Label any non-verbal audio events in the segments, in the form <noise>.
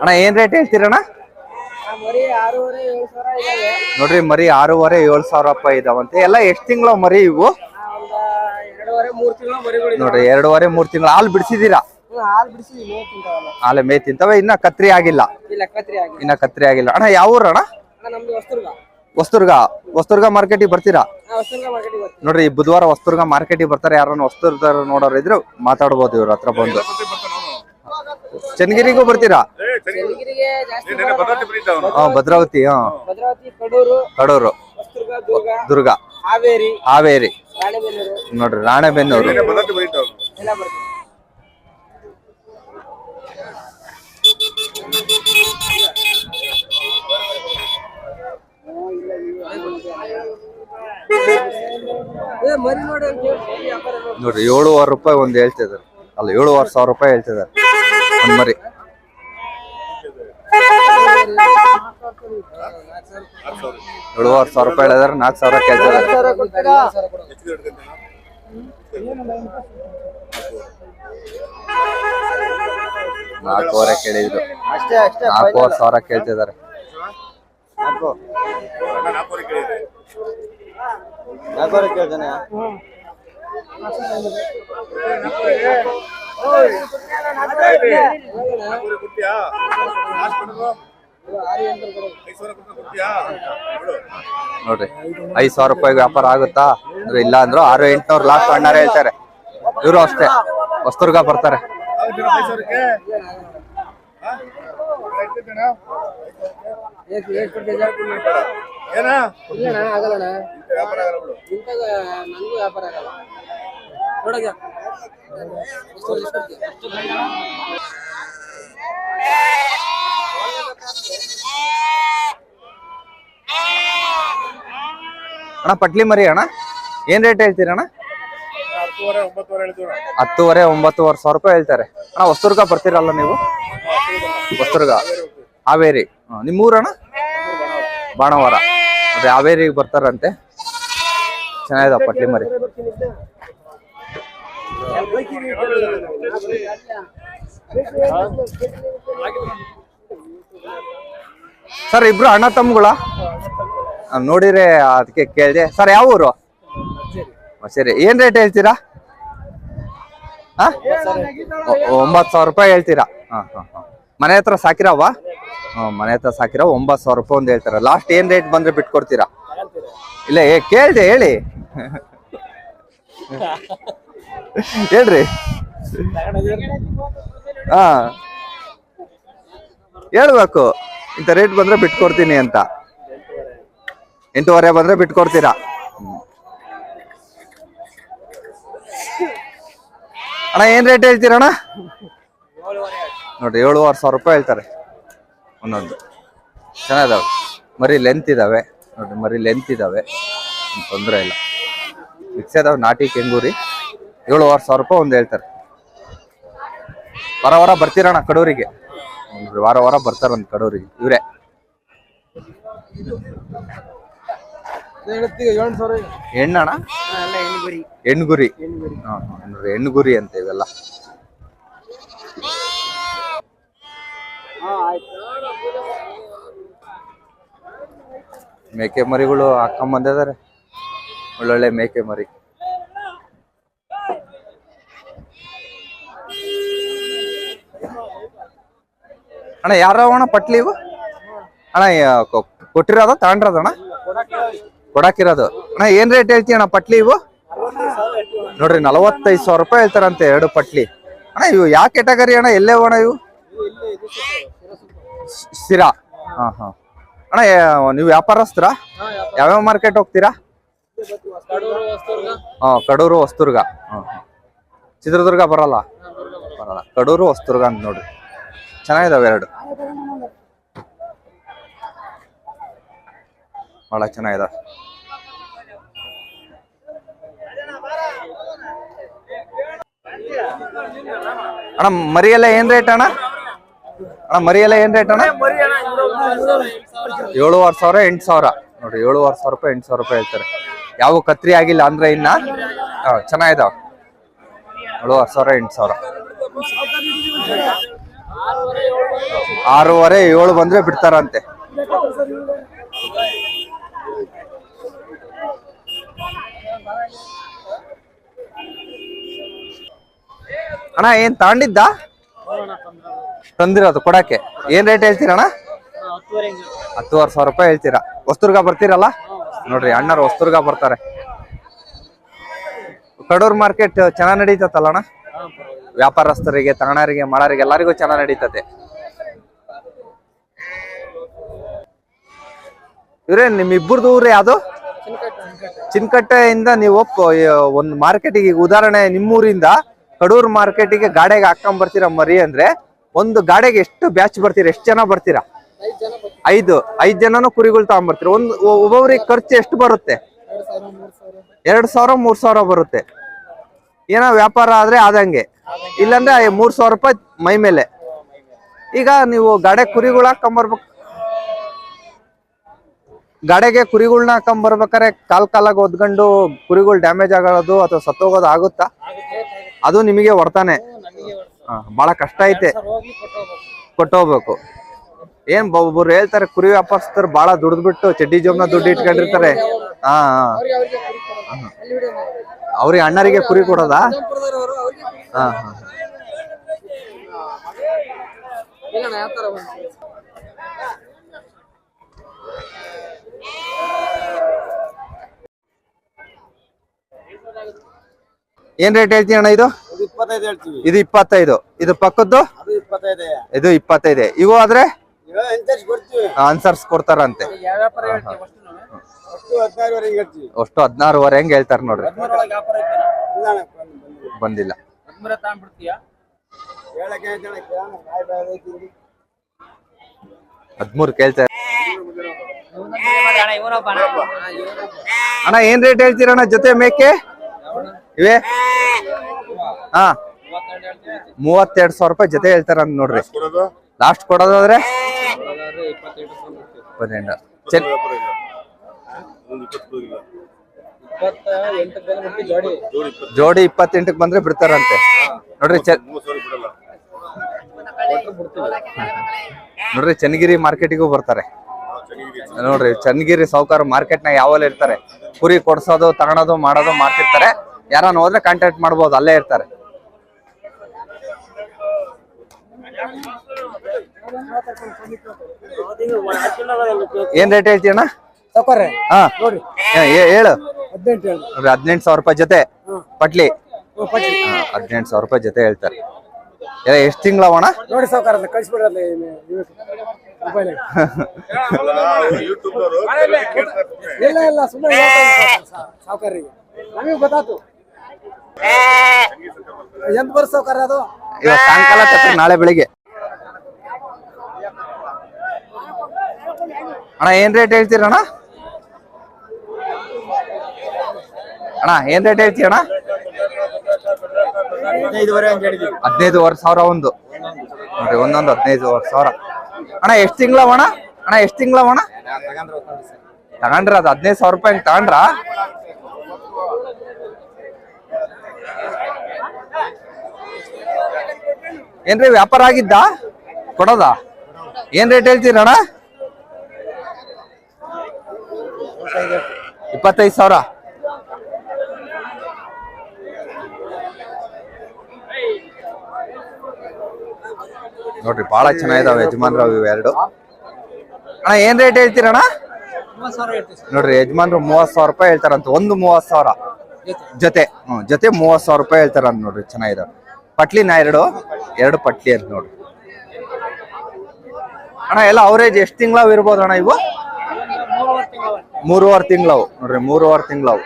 ಅಣ್ಣ ಏನ್ ರೇಟ್ ಹೇಳ್ತೀರಣ್ಣ? ನೋಡ್ರಿ ಮರಿ ಆರೂವರೆ ಏಳು ಸಾವಿರ ರೂಪಾಯಿ ಇದಾವಂತೆ. ಎಲ್ಲ ಎಷ್ಟ್ ತಿಂಗಳ ಮರಿ ಇವು? ನೋಡ್ರಿ ಎರಡೂವರೆ ಮೂರ್ ತಿಂಗಳ. ಹಾಲು ಬಿಡಿಸಿದೀರಾ ಹಾಲು ಮೇ ತಿಂತವೆ. ಇನ್ನ ಕತ್ರಿ ಆಗಿಲ್ಲ. ಇನ್ನ ಕತ್ರಿ ಆಗಿಲ್ಲ. ಅಣ್ಣ ಯಾವ ಊರ ಅಣ್ಣ ನಮ್ದು ವಸ್ತುರ್ಗ ಹೊಸ್ತುರ್ಗ ಹೊಸ್ತುರ್ಗ ಮಾರ್ಕೆಟಿಗೆ ಬರ್ತೀರಾ? ವಸ್ತುರ್ಗ ನೋಡ್ರಿ ಬುಧವಾರ ಹೊಸ್ತುರ್ಗ ಮಾರ್ಕೆಟಿಗೆ ಬರ್ತಾರೆ ಯಾರನ್ನ ಹೊಸ್ತುರ್ಗ ನೋಡೋರು ಇದ್ರು ಮಾತಾಡ್ಬೋದು ಇವ್ರ ಹತ್ರ ಬಂದು. ಚನ್ನಗಿರಿಗೂ ಬರ್ತೀರಾ? ಹಾ ಭದ್ರಾವತಿ ಹಾ. ಕಡೂರು ದುರ್ಗಾ ವಸ್ತುರ್ಗ ಹಾವೇರಿ ಹಾವೇರಿ. ನೋಡ್ರಿ ರಾಣೆಬೆನ್ನೂರು. ನೋಡ್ರಿ. ಏಳುವರೆ ರೂಪಾಯಿ ಒಂದು ಹೇಳ್ತಿದ್ದಾರೆ ಅಲ್ಲ ಏಳುವರೆ ಸಾವಿರ ರೂಪಾಯಿ ಹೇಳ್ತಿದ್ದಾರೆ ಒಂದು ಮರಿ. ಏಳುವರೆ ಸಾವಿರ ರೂಪಾಯಿ ಹೇಳಿದಾರೆ ನಾಲ್ಕು ಸಾವಿರ ಕೇಳ್ತಿದ್ದಾರೆ? ನಾಲ್ಕೂವರೆ ಕೇಳಿದ್ರು. ಅಷ್ಟೇ ಅಷ್ಟೇ ನಾಲ್ಕೂವರೆ ಸಾವಿರ ಕೇಳ್ತಿದಾರೆ. ನಾಲ್ಕೂವರೆ ಕೇಳ್ತಾನೆ? ನೋಡ್ರಿ ಐದ್ ಸಾವಿರ ರೂಪಾಯಿ ವ್ಯಾಪಾರ ಆಗುತ್ತಾ? ಅಂದ್ರೆ ಇಲ್ಲ ಅಂದ್ರು ಆರು ಎಂಟ್ನೂರ್ ಲಾಸ್ಟ್ ಅಣ್ಣಾರೆ ಹೇಳ್ತಾರೆ. ಇವರು ಅಷ್ಟೇ ಹೊಸ್ತುರ್ಗ ಬರ್ತಾರೆ. ಏನ? ಆಗಲ್ಲಣ್ಣ ಇಂಥದ ನನಗೂ ವ್ಯಾಪಾರ ಆಗಲ್ಲ. ನೋಡೋಕೆ. ಅಣ್ಣ ಪಟ್ಲಿ ಮರಿ ಅಣ್ಣ. ಏನ್ ರೇಟ್ ಹೇಳ್ತೀರಣ್ಣ ಹತ್ತುವರೆ ಒಂಬತ್ತುವರೆ ಸಾವಿರ ರೂಪಾಯಿ ಹೇಳ್ತಾರೆ. ಅಣ್ಣ ಹೊಸ್ತುರ್ಗ ಬರ್ತೀರಲ್ಲ ನೀವು? ಹೊಸ್ತುರ್ಗ ಹಾವೇರಿ. ನಿಮ್ಮೂರಣ್ಣ? ಬಾಣವಾರ ಅದೇ ಹಾವೇರಿಗೆ ಬರ್ತಾರಂತೆ. ಚೆನ್ನಾಗಿದೆ ಪಟ್ಲಿ ಮರಿ. ಸರ್ ಇಬ್ರು ಅಣ್ಣ ತಮ್ಮಗಳ? ನೋಡಿರಿ ಅದಕ್ಕೆ ಕೇಳಿದೆ. ಸರ್ ಯಾವ ಊರು? ಸರಿ ಏನ್ ರೇಟ್ ಹೇಳ್ತೀರಾ? ಹಾ ಒಂಬತ್ತು ಸಾವಿರ ರೂಪಾಯಿ ಹೇಳ್ತೀರಾ? ಹಾ ಹಾ ಹಾ. ಮನೆ ಹತ್ರ ಸಾಕಿರವ? ಮನೆ ಹತ್ರ ಸಾಕಿರ ಒಂಬತ್ತು ಸಾವಿರ ರೂಪಾಯಿ ಒಂದು ಹೇಳ್ತಾರ. ಲಾಸ್ಟ್ ಏನ್ ರೇಟ್ ಬಂದ್ರೆ ಬಿಟ್ಕೊಡ್ತೀರಾ? ಇಲ್ಲ ಏ ಕೇಳ್ದೆ ಹೇಳಿ. <laughs> ಹೇಳ್ರಿ. ಹಾ ಹೇಳ್ಬೇಕು. ಇಂಥ ರೇಟ್ ಬಂದ್ರೆ ಬಿಟ್ಕೊಡ್ತೀನಿ ಅಂತ. ಎಂಟೂವರೆ ಬಂದ್ರೆ ಬಿಟ್ಕೊಡ್ತೀರಾ. ಅಣ್ಣ, ಏನ್ ರೇಟ್ ಹೇಳ್ತೀರಣ್ಣ? ನೋಡ್ರಿ, ಏಳುವರೆ ಸಾವಿರ ರೂಪಾಯಿ ಹೇಳ್ತಾರೆ. ಒಂದೊಂದು. ಚೆನ್ನಾಗಿದಾವೆ. ಮರಿ ಲೆಂತ್ ಇದಾವೆ. ನೋಡ್ರಿ, ಮರಿ ಲೆಂತ್ ಇದಾವೆ. ತೊಂದ್ರೆ ಇಲ್ಲ. ಮಿಕ್ಸ್ ಅದಾವ ನಾಟಿ, ಕೆಂಗೂರಿ. ಏಳುವರೆ ಸಾವಿರ ರೂಪಾಯಿ ಒಂದು ಹೇಳ್ತಾರೆ. ವಾರ ವಾರ ಬರ್ತೀರಣ್ಣ ಕಡೂರಿಗೆ? ವಾರ ವಾರ ಬರ್ತಾರಂತ ಕಡೂರಿಗೆ, ಇವರೇ. ಹೆಣ್ಣಣ್ಣ ಹೆಣ್ಗುರಿ. ಹೆಣ್ಗುರಿ ಅಂತ ಇವೆಲ್ಲ. ಮೇಕೆ ಮರಿಗಳು ಹಾಕೊಂಬಂದಿದ್ದಾರೆ ಒಳ್ಳೊಳ್ಳೆ ಮೇಕೆ ಮರಿ. ಅಣ್ಣ ಯಾರವ ಅಣ್ಣ ಪಟ್ಲಿ ಇವು? ಅಣ್ಣ ಕೊಟ್ಟಿರೋದ ತಗೊಂಡ್ರದಣ್ಣ ಕೊಡಾಕಿರೋದು. ಅಣ್ಣ, ಏನ್ ರೇಟ್ ಹೇಳ್ತೀಯ ಅಣ್ಣ ಪಟ್ಲಿ ಇವು? ನೋಡ್ರಿ, ನಲವತ್ತೈದು ಸಾವಿರ ರೂಪಾಯಿ ಹೇಳ್ತಾರಂತೆ ಎರಡು ಪಟ್ಲಿ. ಅಣ್ಣ, ಇವು ಯಾವ ಕೆಟಗರಿ ಅಣ್ಣ? ಎಲ್ಲೇ ಅಣ್ಣ ಇವು? ಸ್ಥಿರ ಹಾ ಹಾ. ಅಣ್ಣ ನೀವು ವ್ಯಾಪಾರಸ್ತ್ರ ಯಾವ್ಯಾವ ಮಾರ್ಕೆಟ್ ಹೋಗ್ತೀರಾ? ಹಾ ಕಡೂರು ಹೊಸ್ತುರ್ಗ. ಚಿತ್ರದುರ್ಗ ಬರಲ್ಲ? ಬರಲ್ಲ. ಕಡೂರು ಹೊಸ್ತುರ್ಗ ಅಂತ ನೋಡಿ ಚೆನ್ನಾಗಿದಾವೆ ಎರಡು. ಬಹಳ ಚೆನ್ನಾಗಿದಾವೆ. ಅಣ್ಣ, ಮರಿಯಲ್ಲ ಏನ್ ರೇಟ್ ಅಣ್ಣ? ಅಣ್ಣ, ಮರಿಯಲ್ಲ ಏನ್ ರೇಟ್ ಅಣ್ಣ? ಏಳುವರೆ ಸಾವಿರ, ಎಂಟು ಸಾವಿರ. ನೋಡ್ರಿ, ಏಳುವರೆ ಸಾವಿರ ರೂಪಾಯಿ, ಎಂಟು ಸಾವಿರ ರೂಪಾಯಿ ಹೇಳ್ತಾರೆ. ಯಾವ ಕತ್ರಿ ಆಗಿಲ್ಲ ಅಂದ್ರೆ ಇನ್ನ? ಚೆನ್ನಾಗಿದಾವ. ಏಳುವರೆ ಸಾವಿರ ಎಂಟು ಸಾವಿರ ಆರೂವರೆ, ಏಳು ಬಂದ್ರೆ ಬಿಡ್ತಾರಂತೆ. ಅಣ್ಣ, ಏನ್ ತಗೊಂಡಿದ್ದ? ತಂದಿರೋದು ಕೊಡಕ್ಕೆ. ಏನ್ ರೇಟ್ ಹೇಳ್ತೀರಣ್ಣ? ಹತ್ತುವರೆ ಸಾವಿರ ರೂಪಾಯಿ ಹೇಳ್ತೀರಾ. ವಸ್ತುರ್ಗ ಬರ್ತೀರಲ್ಲ? ನೋಡ್ರಿ ಅಣ್ಣರು ಹೊಸದುರ್ಗ ಬರ್ತಾರೆ. ಕಡೂರ್ ಮಾರ್ಕೆಟ್ ಚೆನ್ನಾಗ್ ನಡೀತತ್ತಲ್ಲ ಅಣ್ಣ ವ್ಯಾಪಾರಸ್ಥರಿಗೆ ತಗಣರಿಗೆ ಮಳಾರಿಗೆ, ಎಲ್ಲರಿಗೂ ಚೆನ್ನಾಗ್ ನಡೀತತೆ. ಇವ್ರೆ ನಿಮ್ ಇಬ್ಬರದು ಊರು ಯಾವ್ದು? ಚಿನ್ಕಟ್ಟೆಯಿಂದ ನೀವು ಒಂದ್ ಮಾರ್ಕೆಟಿಗೆ, ಈಗ ಉದಾಹರಣೆ ನಿಮ್ಮೂರಿಂದ, ಕಡೂರ್ ಮಾರ್ಕೆಟಿಗೆ ಗಾಡೆಗೆ ಹಾಕೊಂಡ್ ಬರ್ತೀರಾ ಮರಿ ಅಂದ್ರೆ, ಒಂದು ಗಾಡೆಗೆ ಎಷ್ಟು ಬ್ಯಾಚ್ ಬರ್ತೀರಾ, ಎಷ್ಟು ಜನ ಬರ್ತೀರಾ? ಐದು ಐದು ಜನನು ಕುರಿಗಳು ತಗೊಂಡ್ಬರ್ತೀರಿ ಒಂದ್ ಒಬ್ಬೊಬ್ಬರಿಗೆ ಒಬ್ಬೊಬ್ರಿಗೆ ಖರ್ಚು ಎಷ್ಟು ಬರುತ್ತೆ? ಎರಡು ಸಾವಿರ ಮೂರು ಸಾವಿರ. ಬರುತ್ತೆ. ಏನೋ ವ್ಯಾಪಾರ ಆದ್ರೆ ಆದಂಗೆ. ಇಲ್ಲಾಂದ್ರೆ ಮೂರು ಸಾವಿರ ರೂಪಾಯಿ ಮೈ ಮೇಲೆ. ಈಗ ನೀವು ಗಾಡೆ ಕುರಿಗಳು ಹಾಕೊಂಬರ್ಬೇಕು. ಗಾಡೆಗೆ ಕುರಿಗಳನ್ನ ಹಾಕೊಂಬರ್ಬೇಕಾರೆ ಕಾಲ್ ಕಾಲಾಗ ಒದ್ಕೊಂಡು ಕುರಿಗಳು ಡ್ಯಾಮೇಜ್ ಆಗೋದು ಅಥವಾ ಸತ್ತೋಗೋದು ಆಗುತ್ತಾ? ಅದು ನಿಮಗೆ ಹೊರ್ತಾನೆ ಬಹಳ ಕಷ್ಟ ಐತೆ. ಕೊಟ್ಟೋಗ್ಬೇಕು ಏನ್ ಒಬ್ಬರು ಒಬ್ರು ಹೇಳ್ತಾರೆ ಕುರಿ ವ್ಯಾಪಾರಸ್ಥರು ಬಹಳ ದುಡ್ದ್ಬಿಟ್ಟು ಚಡ್ಡಿ ಜೋಬ್ನ ದುಡ್ಡು ಇಟ್ಕೊಂಡಿರ್ತಾರೆ. ಹಾ ಹಾ. ಅವ್ರಿಗೆ ಅಣ್ಣರಿಗೆ ಕುರಿ ಕೊಡೋದಾ? ಹಾ ಹಾ ಏನ್ ರೇಟ್ ಹೇಳ್ತೀನಿ ಅಣ್ಣ ಇದು? ಇದು ಇಪ್ಪತ್ತೈದು ಹೇಳ್ತೀವಿ. ಇದು ಪಕ್ಕದ್ದು? ಇದು ಇಪ್ಪತ್ತೈದೆ. ಇವು ಆದ್ರೆ? ಅನ್ಸರ್ಸ್ ಕೊಡ್ತಾರಂತೆ. ಯಾವ ವ್ಯಾಪಾರ ಹೇಳ್ತೀವಿ ಅಷ್ಟು ನಾವು? ಅಷ್ಟು ಹದಿನಾರುವರೆಗೆ ಹೇಳ್ತೀವಿ. ಅಷ್ಟು ಹದಿನಾರುವರೆ ಹೆಂಗ್ ಹೇಳ್ತಾರ ನೋಡ್ರಿ. ಬಂದಿಲ್ಲ ಹದ್ಮೂರ್. ಕೇಳ್ತಾರೆ. ಅಣ್ಣ ಏನ್ ರೇಟ್ ಹೇಳ್ತೀರಣ್ಣ ಜೊತೆ ಮೇಕೆ? ಇವೆ? ಹಾ. ಮೂವತ್ತೆರಡು ಸಾವಿರ ರೂಪಾಯಿ ಜೊತೆ ಹೇಳ್ತಾರ ನೋಡ್ರಿ. ಲಾಸ್ಟ್ ಕೊಡೋದಾದ್ರೆ? ಜೋಡಿ ಇಪ್ಪತ್ತೆಂಟಕ್ ಇಪ್ಪತ್ತೆಂಟಕ್ಕೆ ಬಂದ್ರೆ ಬಿಡ್ತಾರಂತೆ. ನೋಡ್ರಿ ನೋಡ್ರಿ ಚನ್ನಗಿರಿ ಮಾರ್ಕೆಟಿಗೂ ಬರ್ತಾರೆ. ನೋಡ್ರಿ ಚನ್ನಗಿರಿ ಸಾವುಕಾರ ಮಾರ್ಕೆಟ್ನಾಗ ಯಾವಲ್ಲ ಇರ್ತಾರೆ. ಕುರಿ ಕೊಡ್ಸೋದು ತಗೊಳೋದು ಮಾಡೋದು ಮಾಡ್ತಿರ್ತಾರೆ ಯಾರನ್ನ ಹೋದ್ರೆ ಕಾಂಟ್ಯಾಕ್ಟ್ ಮಾಡ್ಬೋದು, ಅಲ್ಲೇ ಇರ್ತಾರೆ. ಏನ್ ರೇಟ್ ಹೇಳ್ತೀಯಣ್ಣ? ಹಾ. ನೋಡಿ. ಏ- ಏ- ಹೇಳು. ಹದಿನೆಂಟು ಹೇಳಿ. ನೋಡ್ರಿ ಹದಿನೆಂಟು ಸಾವಿರ ರೂಪಾಯಿ ಜೊತೆ. ಪಟ್ಲಿ. ಹದಿನೆಂಟು ಸಾವಿರ ರೂಪಾಯಿ ಜೊತೆ ಹೇಳ್ತಾರೆ. ಏ ಎಷ್ಟ್ ತಿಂಗಳವಣ ನೋಡಿ ಸಾವುಕಾರ <laughs> ಇಲ್ಲ ಇಲ್ಲ ಸುಮ್ಮನೆ ಸಾವುಕಾರಿಗೆ. ನಮಗೆ ಗೊತ್ತಾತು. ಎಂತ ಅದು? ಇವಾಗ ಸಾಯಂಕಾಲ ತಕ್ಕ ನಾಳೆ ಬೆಳಿಗ್ಗೆ. ಅಣ್ಣ ಏನ್ ರೇಟ್ ಹೇಳ್ತೀರಣ್ಣ ಅಣ್ಣ? ಏನ್ ರೇಟ್ ಹೇಳ್ತೀರಣ್ಣ ಹದಿನೈದುವರೆ ಸಾವಿರ ಒಂದು. ನೋಡ್ರಿ ಒಂದೊಂದು ಹದಿನೈದುವರೆ ಸಾವಿರ. ಅಣ್ಣ ಎಷ್ಟ್ ತಿಂಗಳವಣ ಅಣ್ಣ? ಎಷ್ಟ್ ಅಣ್ಣ? ತಗೊಂಡ್ರ ಅದು ಹದಿನೈದು ಸಾವಿರ ರೂಪಾಯಿ ತಗೊಂಡ್ರ? ಏನ್ರಿ ವ್ಯಾಪಾರ ಆಗಿದ್ದ? ಕೊಡೋದಾ? ಏನ್ ರೇಟ್ ಹೇಳ್ತೀರಣ್ಣ ಇಪ್ಪತ್ತೈದು ಸಾವಿರ. ನೋಡ್ರಿ ಬಹಳ ಚೆನ್ನಾಗಿದಾವೆ ಯಜಮಾನ್ರವ್ ಇವೆರಡು ಅಣ್ಣ ಏನ್ ರೇಟ್ ಹೇಳ್ತೀರಣ್ಣ? ನೋಡ್ರಿ ಯಜಮಾನ್ರು ಮೂವತ್ ಸಾವಿರ ರೂಪಾಯಿ ಹೇಳ್ತಾರಂತ. ಒಂದು ಮೂವತ್ ಸಾವಿರ. ಜೊತೆ. ಹ್ಮ್ ಜೊತೆ ಮೂವತ್ ಸಾವಿರ ರೂಪಾಯಿ ಹೇಳ್ತಾರಂತ ನೋಡ್ರಿ ಚೆನ್ನಾಗಿದಾವೆ. ಪಟ್ಲಿನ ಎರಡು ಎರಡು ಪಟ್ಲಿ ಅಂತ ನೋಡ್ರಿ. ಅಣ್ಣ ಎಲ್ಲ ಅವರೇಜ್ ಎಷ್ಟು ತಿಂಗಳವ್ ಇರ್ಬೋದು ಅಣ್ಣ ಇವು? ಮೂರುವರೆ ತಿಂಗಳವು. ನೋಡ್ರಿ, ಮೂರುವರೆ ತಿಂಗಳವು.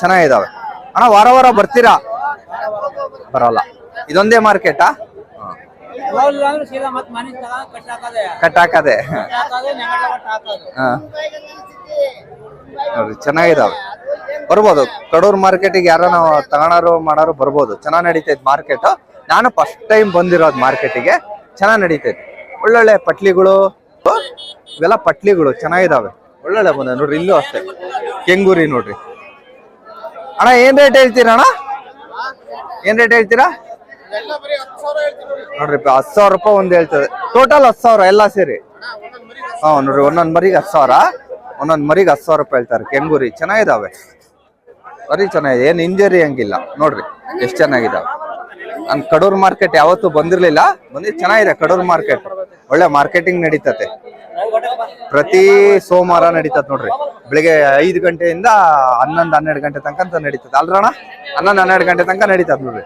ಚೆನ್ನಾಗಿದಾವೆ. ಅಣ್ಣ, ವಾರ ವಾರ ಬರ್ತೀರಾ? ಬರಲ್ಲ. ಇದೊಂದೇ ಮಾರ್ಕೆಟಾ ಕಟ್ಟಾಕದೆ ನೋಡ್ರಿ, ಚೆನ್ನಾಗಿದಾವೆ. ಬರ್ಬೋದು. ಕಡೂರ್ ಮಾರ್ಕೆಟಿಗೆ ಯಾರನ್ನ ತಗೋಣಾರು ಮಾಡಾರು ಬರ್ಬೋದು. ಚೆನ್ನಾಗ್ ನಡೀತೈತೆ ಮಾರ್ಕೆಟ್. ನಾನು ಫಸ್ಟ್ ಟೈಮ್ ಬಂದಿರೋದು ಮಾರ್ಕೆಟಿಗೆ. ಚೆನ್ನಾಗ್ ನಡೀತೈತೆ ಒಳ್ಳೊಳ್ಳೆ ಪಟ್ಲಿಗಳು, ಇವೆಲ್ಲ ಪಟ್ಲಿಗಳು, ಚೆನ್ನಾಗಿದಾವೆ. ಒಳ್ಳೊಳ್ಳೆ ಬಂದ ನೋಡ್ರಿ, ಇಲ್ಲೂ ಅಷ್ಟೇ. ಕೆಂಗೂರಿ ನೋಡ್ರಿ. ಅಣ್ಣ, ಏನ್ ರೇಟ್ ಹೇಳ್ತೀರ ಅಣ್ಣ? ಏನ್ ರೇಟ್ ಹೇಳ್ತೀರಾ? ನೋಡ್ರಿ ಹತ್ತು ಸಾವಿರ ರೂಪಾಯಿ ಒಂದ್ ಹೇಳ್ತದೆ. ಟೋಟಲ್ ಹತ್ತು ಸಾವಿರ, ಎಲ್ಲ ಸೇರಿ. ಹಾ, ನೋಡ್ರಿ, ಒಂದೊಂದ್ ಮರಿಗೆ ಹತ್ತು ಸಾವಿರ. ಒಂದೊಂದ್ ಮರಿಗೆ ಹತ್ತು ಸಾವಿರ ರೂಪಾಯಿ ಹೇಳ್ತಾರೆ ಕೆಂಗೂರಿ. ಚೆನ್ನಾಗಿದಾವೆ. ಬರಿ ಚೆನ್ನಾಗಿದೆ. ಏನ್ ಇಂಜರಿ ಹಂಗಿಲ್ಲ. ನೋಡ್ರಿ, ಎಷ್ಟ್ ಚೆನ್ನಾಗಿದಾವೆ. ನನ್ ಕಡೂರ್ ಮಾರ್ಕೆಟ್ ಯಾವತ್ತೂ ಬಂದಿರ್ಲಿಲ್ಲ. ಬಂದಿದ್ ಚೆನ್ನಾಗಿದೆ ಕಡೂರ್ ಮಾರ್ಕೆಟ್ ಒಳ್ಳೆ ಮಾರ್ಕೆಟಿಂಗ್ ನಡೀತತೆ. ಪ್ರತಿ ಸೋಮವಾರ ನಡೀತದೆ ನೋಡ್ರಿ. ಬೆಳಿಗ್ಗೆ ಐದು ಗಂಟೆಯಿಂದ ಹನ್ನೊಂದು ಹನ್ನೆರಡು ಗಂಟೆ ತನಕ ನಡೀತದೆ ಅಲ್ರಣ ಹನ್ನೊಂದು ಹನ್ನೆರಡು ಗಂಟೆ ತನಕ ನಡೀತದೆ ನೋಡ್ರಿ.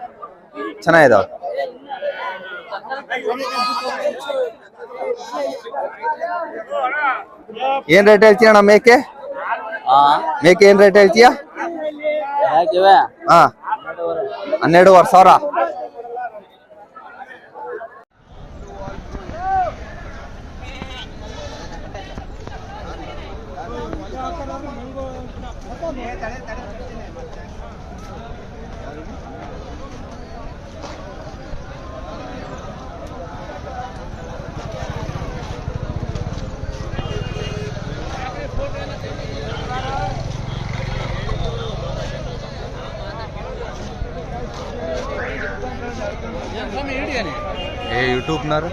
ಚೆನ್ನಾಗಿದಾವೆ ಏನ್ ರೇಟ್ ಹೇಳ್ತೀಯ ಅಣ್ಣ ಮೇಕೆ? ಮೇಕೆ ಏನ್ ರೇಟ್ ಹೇಳ್ತೀಯ? ಹಾ. ಹನ್ನೆರಡುವರೆ ಸಾವಿರ. टोपणार